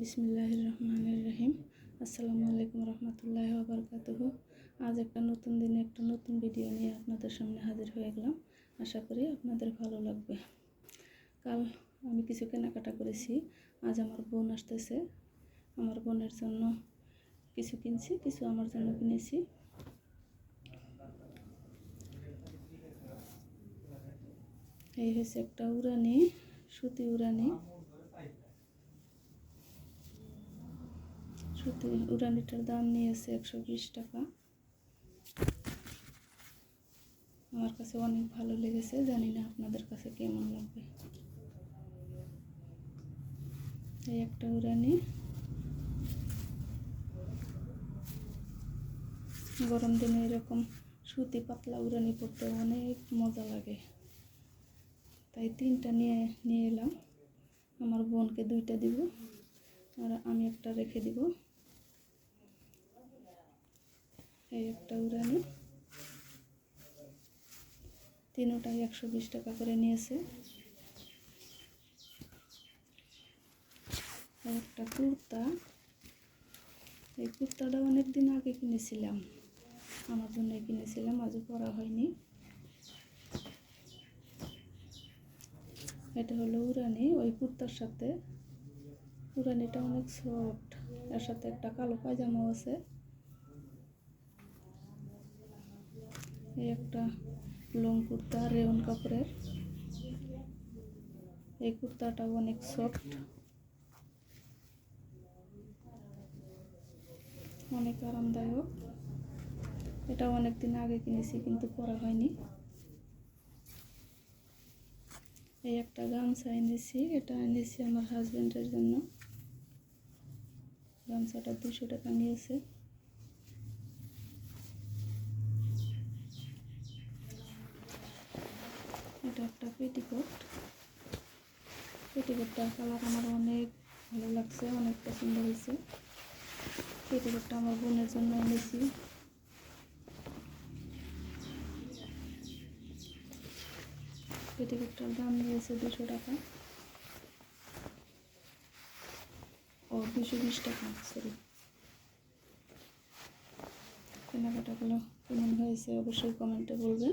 বিসমিল্লাহ রহমান রহিম আসসালামু আলাইকুম রহমতুল্লাহ আবরকাতুহু আজ একটা নতুন দিনে একটা নতুন ভিডিও নিয়ে আপনাদের সামনে হাজির হয়ে গেলাম। আশা করি আপনাদের ভালো লাগবে। কাল আমি কিছু কেনাকাটা করেছি। আজ আমার বোন আসতেছে। আমার বোনের জন্য কিছু কিনছি, কিছু আমার জন্য কিনেছি। এই হচ্ছে একটা উড়ানি, সুতি উড়ানি। সুতি উড়ানিটার দাম নিয়েছে একশো বিশ টাকা। আমার কাছে অনেক ভালো লেগেছে, জানি না আপনাদের কাছে কেমন লাগবে। এই একটা উড়ানি। গরম দিনে এরকম সুতি পাতলা উড়ানি পরতে অনেক মজা লাগে। তাই তিনটা নিয়ে নিয়ে এলাম। আমার বোনকে দুইটা দিব, আর আমি একটা রেখে দিব। এই একটা উড়ানি। তিনোটাই একশো বিশ টাকা করে নিয়েছে। একটা কুর্তা। এই কুর্তাটা অনেক দিন আগে কিনেছিলাম। আমার জন্য কিনেছিলাম, আজও পরা হয়নি। এটা হলো উড়ানি। ওই কুর্তার সাথে। উড়ানিটা অনেক সফট। এর সাথে একটা কালো পায়জামাও আছে। এই একটা লং কুর্তা রেউন কাপড়ের। এই কুর্তাটাও অনেক সফট অনেক আরামদায়ক। এটা অনেক দিন আগে কিনেছি, কিন্তু পরা হয়নি। এই একটা গামছা এনেছি, এটা এনেছি আমার হাজব্যান্ডের জন্য। গামছাটা দুশো টাকা নিয়েছে। এটা একটা পেটিকোট। পেটিকোটটার কালার আমার অনেক ভালো লাগছে, অনেক পছন্দ হয়েছে। পেটিকোটটা আমার বোনের জন্য এনেছি। পেটিকোটটার দাম নিয়েছে দুশো টাকা। ও, দুশো বিশ টাকা সরি কেনাকাটাগুলো কেমন হয়েছে অবশ্যই কমেন্টে বলবেন।